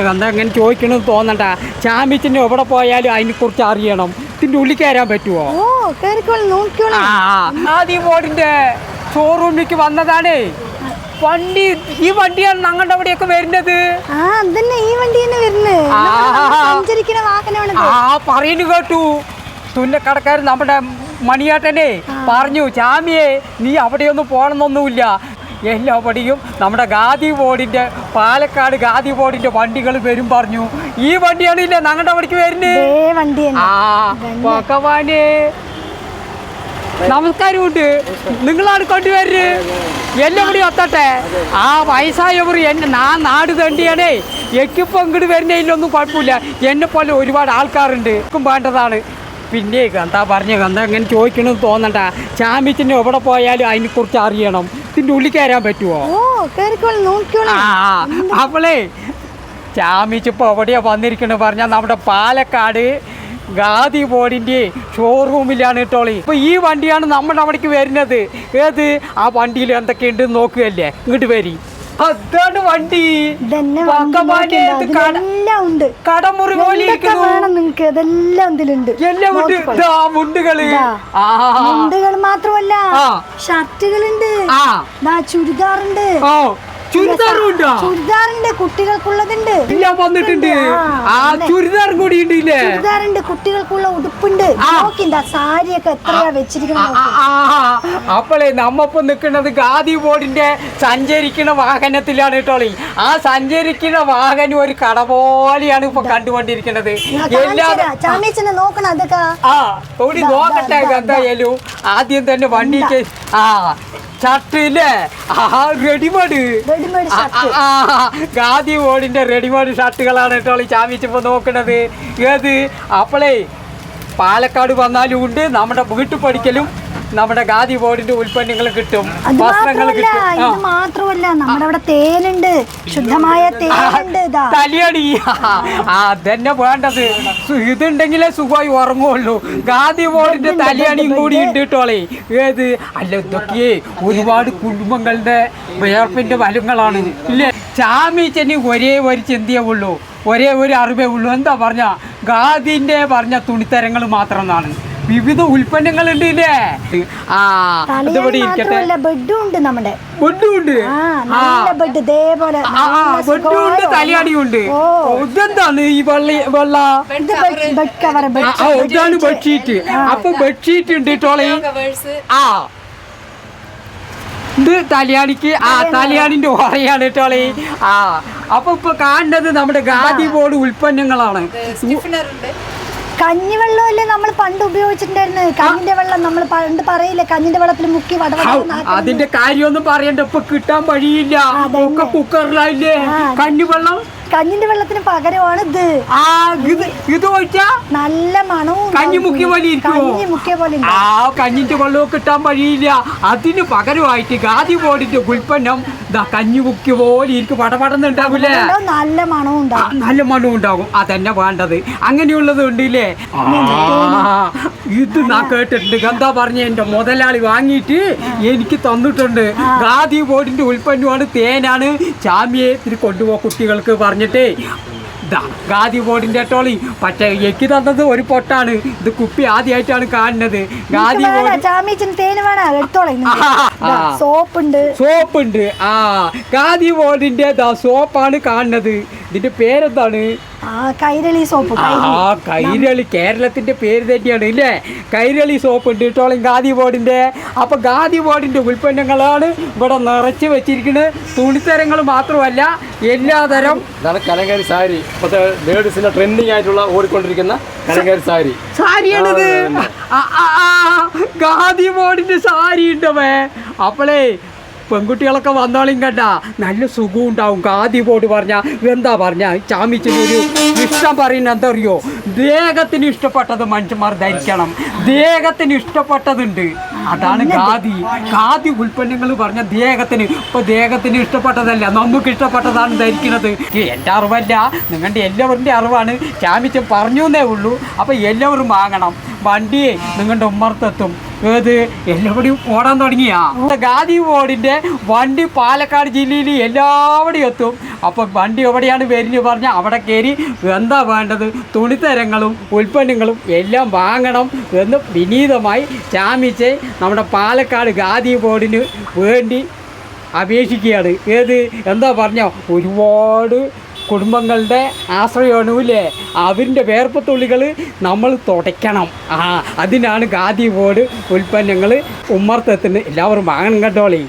എന്താ അങ്ങനെ ചോദിക്കണമെന്ന് തോന്നണ്ട. ചാമ്പിച്ചിന് എവിടെ പോയാലും അതിനെ കുറിച്ച് അറിയണം. ഇതിന്റെ ഉള്ളിൽ കയറാൻ പറ്റുമോ ആദ്യ ബോർഡിന്റെ ഷോറൂമിലേക്ക് വന്നതാണ്. വണ്ടി ഈ വണ്ടിയാണ് ഞങ്ങളുടെ അവിടെയൊക്കെ വരുന്നത്. ആ പറയുന്നു കേട്ടു. തുന്നക്കടക്കാരൻ നമ്മുടെ മണിയാട്ടനെ പറഞ്ഞു ചാമിയെ നീ അവിടെയൊന്നും പോകണമെന്നൊന്നുമില്ല. എല്ലാവിടെയും നമ്മുടെ ഗാദി ബോർഡിന്റെ പാലക്കാട് ഗാദി ബോർഡിന്റെ വണ്ടികൾ വരും പറഞ്ഞു. ഈ വണ്ടിയാണ് ഇല്ല ഞങ്ങളുടെ അവിടേക്ക് വരുന്നത് ആ ഭഗവാനെ. നമസ്കാരമുണ്ട്. നിങ്ങളാണ് കൊണ്ടുവരുന്നത് എല്ലാവരും എത്തട്ടെ ആ വയസ്സായവർ എന്നെ നാ നാട് തണ്ടിയാണേ എക്കിപ്പം ഇങ്ങോട്ട് വരുന്നതിലൊന്നും കുഴപ്പമില്ല. എന്നെ പോലെ ഒരുപാട് ആൾക്കാരുണ്ട്. എനിക്കും വേണ്ടതാണ്. പിന്നെ എന്താ പറഞ്ഞു? എന്താ ഇങ്ങനെ ചോദിക്കണമെന്ന് തോന്നണ്ട. ചാമ്പിച്ചിന് എവിടെ പോയാലും അതിനെക്കുറിച്ച് അറിയണം. ഇതിന്റെ ഉള്ളിൽ കയറാൻ പറ്റുമോ അവളെ ചാമിച്ചിപ്പോൾ എവിടെയാ വന്നിരിക്കണെന്ന് പറഞ്ഞാൽ നമ്മുടെ പാലക്കാട് ഗാദി ബോർഡിന്റെ ഷോറൂമിലാണ് കേട്ടോളി. ഇപ്പോൾ ഈ വണ്ടിയാണ് നമ്മുടെ അവിടേക്ക് വരുന്നത്. ഏത്? ആ വണ്ടിയിൽ എന്തൊക്കെയുണ്ട് നോക്കുകയല്ലേ. ഇങ്ങോട്ട് വരി. അതാണ് വണ്ടി. ഉണ്ട്. കടമുറി പോലെ നിങ്ങക്ക്? ഇതെല്ലാം ഇതിലുണ്ട്. എല്ലാം ഉണ്ട്. മുണ്ടുകൾ. മുണ്ടുകൾ മാത്രമല്ല. ഷർട്ടുകളുണ്ട്. ചുരിദാറുണ്ട്. ചുരിദാറുണ്ട്? കുട്ടികൾക്കുള്ളതുണ്ട്. എല്ലാം വന്നിട്ടുണ്ട്. ആ ചുരിദാർ കൂടി ഉണ്ട് ഇല്ലേ? ചുരിദാറുണ്ട് കുട്ടികൾക്കുള്ള ഉടുപ്പുണ്ട്. നോക്കിണ്ട സാരിയൊക്കെ എത്രയാ വെച്ചിരിക്കുന്നത്. അപ്പോളേ നമ്മപ്പം നിൽക്കുന്നത് ഗാദി ബോർഡിന്റെ സഞ്ചരിക്കുന്ന വാഹനത്തിലാണ് കേട്ടോളി ആ സഞ്ചരിക്കുന്ന വാഹനം ഒരു കട പോലെയാണ് ഇപ്പൊ കണ്ടുകൊണ്ടിരിക്കുന്നത്. എല്ലാവരും ചാമീച്ചനെ നോക്കണം അതൊക്കെ. ആ ഓടി നോക്കട്ടെ എന്തായാലും ആദ്യം തന്നെ വണ്ടിക്ക് ആ. ഷർട്ട്. ഇല്ലേ ആ റെഡിമേഡ് ഗാന്ധി ബോർഡിന്റെ റെഡിമേഡ് ഷർട്ടുകളാണ് കേട്ടോ ചാമിച്ചപ്പോ നോക്കണത് ഏത്? അപ്പോളേ പാലക്കാട് വന്നാലും ഉണ്ട് നമ്മുടെ വീട്ടു പഠിക്കലും നമ്മുടെ ഗാദി ബോർഡിന്റെ ഉൽപ്പന്നങ്ങൾ കിട്ടും വസ്ത്രങ്ങൾ കിട്ടും. ഇത് മാത്രമല്ല നമ്മുടെ അവിടെ തേനുണ്ട് ശുദ്ധമായ തേനുണ്ട് തലിയടി. അതന്നെ വേണ്ടത്. ഇതുണ്ടെങ്കിലേ സുഖമായി ഉറങ്ങുള്ളൂ. ഗാദി ബോർഡിന്റെ തലിയണിയും കൂടി ഉണ്ട് കേട്ടോളേ ഏത്? അല്ല ഇതൊക്കെ ഒരുപാട് കുടുംബങ്ങളുടെ വിയർപ്പിന്റെ ഫലങ്ങളാണ് ഇല്ലേ? ചാമീച്ചന് ഒരേ ഒരു ചിന്തയേ ഉള്ളൂ. ഒരേ ഒരു അറിവേ ഉള്ളൂ. എന്താ പറഞ്ഞ? ഗാദിന്റെ പറഞ്ഞ തുണിത്തരങ്ങൾ മാത്രം എന്നാണ്. വിവിധ ഉൽപ്പന്നങ്ങളുണ്ട് ഇല്ലേ? ആ തലയാണി ഇതിവിടെ ഇരിക്കട്ടെ. മാത്രമല്ല ബെഡും ഉണ്ട് നമ്മുടെ ബെഡ് ഇതേപോലെ. ഇതെന്താണ് ഈ വെള്ള വെള്ള? ബെഡ് കവർ ഇതാണ് ബെഡ്ഷീറ്റ്. അപ്പൊ ബെഡ്ഷീറ്റ് ഉണ്ട് ടോളി. ആ. ഇത് തലയാണിക്ക് ആ തലയാണിന്റെ ഓറയാണ് ടോളി. ആ. അപ്പൊ ഇപ്പൊ കാണുന്നത് നമ്മുടെ ഗാദി ബോർഡ് ഉൽപ്പന്നങ്ങളാണ്. കഞ്ഞിവെള്ളമല്ലേ നമ്മൾ പണ്ട് ഉപയോഗിച്ചിട്ടുണ്ടായിരുന്നത്? കഞ്ഞിന്റെ വെള്ളം നമ്മൾ പണ്ട് പറയില്ലേ? കഞ്ഞിന്റെ വെള്ളത്തിൽ മുക്കി വടവട അതിന്റെ കാര്യമൊന്നും പറയണ്ട. ഇപ്പൊ കിട്ടാൻ വഴിയില്ല. ആ. കഞ്ഞിവെള്ളം കഞ്ഞിന്റെ വെള്ളത്തിന് പകരമാണ് ഇത്. ആ ഇത് ഇത് ഒഴിച്ചാ? നല്ല മണവും കഞ്ഞി. മുക്കിയ പോലെ? കഞ്ഞി മുക്കിയ പോലെ ആ കഞ്ഞിന്റെ വെള്ളവും കിട്ടാൻ വഴിയില്ല. അതിന് പകരമായിട്ട് ഗാദി ബോർഡിന്റെ ഉൽപ്പന്നം ദാ കഞ്ഞി മുക്കിയ പോലെ ഇരിക്കും. പടപടന്നുണ്ടാവില്ലേ ഉണ്ടാവും. നല്ല മണവും ഉണ്ടാവും. നല്ല മണവും ഉണ്ടാകും അതന്നെ വേണ്ടത്. അങ്ങനെയുള്ളത് ഉണ്ടല്ലേ? ഇത് ഞാൻ കേട്ടിട്ടുണ്ട്. എന്താ പറഞ്ഞ എന്റെ മുതലാളി വാങ്ങിയിട്ട് എനിക്ക് തന്നിട്ടുണ്ട്. ഖാദി ബോർഡിന്റെ ഉൽപ്പന്നമാണ് തേനാണ്. ചാമിയെ ഇത്തിരി കൊണ്ടുപോ കുട്ടികൾക്ക് പറഞ്ഞിട്ടേ. ഇതാ ഗാന്ധി ബോർഡിന്റെ ടോളി പക്ഷേ എനിക്ക് തന്നത് ഒരു പൊട്ടാണ്. ഇത് കുപ്പി ആദ്യമായിട്ടാണ് കാണുന്നത്. ഗാന്ധി ആ. സോപ്പ് ഉണ്ട് സോപ്പ് ഉണ്ട് ആ ഗാന്ധി ബോർഡിന്റെ ദാ സോപ്പാണ് കാണുന്നത്. ഇതിന്റെ പേരെന്താണ്? ആ കൈരളി സോപ്പ് ആ കൈരളി. കേരളത്തിന്റെ പേര് തന്നെയാണ് ഇല്ലേ? കൈരളി സോപ്പ് ഉണ്ട് കേട്ടോളം ഗാദി ബോർഡിന്റെ. അപ്പൊ ഗാദി ബോർഡിന്റെ ഉൽപ്പന്നങ്ങളാണ് ഇവിടെ നിറച്ച് വെച്ചിരിക്കുന്നത്. തുണിത്തരങ്ങൾ മാത്രമല്ല എല്ലാതരം ഇതാണ് കലങ്കാരി സാരി. ഇപ്പോഴത്തെ ലേഡീസിന്റെ ട്രെൻഡിങ് ആയിട്ടുള്ള ഓടിക്കൊണ്ടിരിക്കുന്ന കലങ്കാരി സാരി. സാരിയാണിത്. ഗാന്ധി ബോർഡിന്റെ സാരി ഉണ്ടവേ. അപ്പോളേ പെൺകുട്ടികളൊക്കെ വന്നോളിയും കണ്ട നല്ല സുഖം ഉണ്ടാവും. കാതി പോട്ട് പറഞ്ഞ എന്താ പറഞ്ഞ? ചാമിച്ചിനൊരു ഇഷ്ടം പറയുന്ന എന്താ അറിയോ ദേഹത്തിന് ഇഷ്ടപ്പെട്ടത് മനുഷ്യന്മാർ ധരിക്കണം. ദേഹത്തിന് ഇഷ്ടപ്പെട്ടതുണ്ട്. അതാണ് ഖാദി. ഖാദി ഉൽപ്പന്നങ്ങൾ പറഞ്ഞ ദേഹത്തിന്. ഇപ്പൊ ദേഹത്തിന് ഇഷ്ടപ്പെട്ടതല്ല. നമുക്ക് ഇഷ്ടപ്പെട്ടതാണ് ധരിക്കുന്നത്. എന്റെ അറിവല്ല. നിങ്ങളുടെ എല്ലാവരുടെ അറിവാണ്. ചാമിച്ചൻ പറഞ്ഞു എന്നേ ഉള്ളൂ. അപ്പൊ എല്ലാവരും വാങ്ങണം. വണ്ടിയെ നിങ്ങളുടെ ഉമ്മർത്തെത്തും ഏത്? എല്ലാവടെയും ഓടാൻ തുടങ്ങിയാ. ഗാന്ധി ബോർഡിന്റെ വണ്ടി പാലക്കാട് ജില്ലയിൽ എല്ലാവടെയും എത്തും. അപ്പോൾ വണ്ടി എവിടെയാണ് വരിഞ്ഞു പറഞ്ഞാൽ അവിടെ കയറി എന്താ വേണ്ടത്? തുണിത്തരങ്ങളും ഉൽപ്പന്നങ്ങളും എല്ലാം വാങ്ങണം എന്ന് വിനീതമായി ചാമിച്ച് നമ്മുടെ പാലക്കാട് ഗാന്ധി ബോർഡിന് വേണ്ടി അപേക്ഷിക്കുകയാണ്. ഏത്? എന്താ പറഞ്ഞ? ഒരുപാട് കുടുംബങ്ങളുടെ ആശ്രയമാണല്ലേ അവരിന്റെ വേർപ്പത്തുള്ളികൾ നമ്മൾ തുടയ്ക്കണം. ആ അതിനാണ് ഖാദി ബോർഡ് ഉൽപ്പന്നങ്ങൾ ഉമ്മർത്തത്തിന് എല്ലാവരും വാങ്ങണം കേട്ടോളേ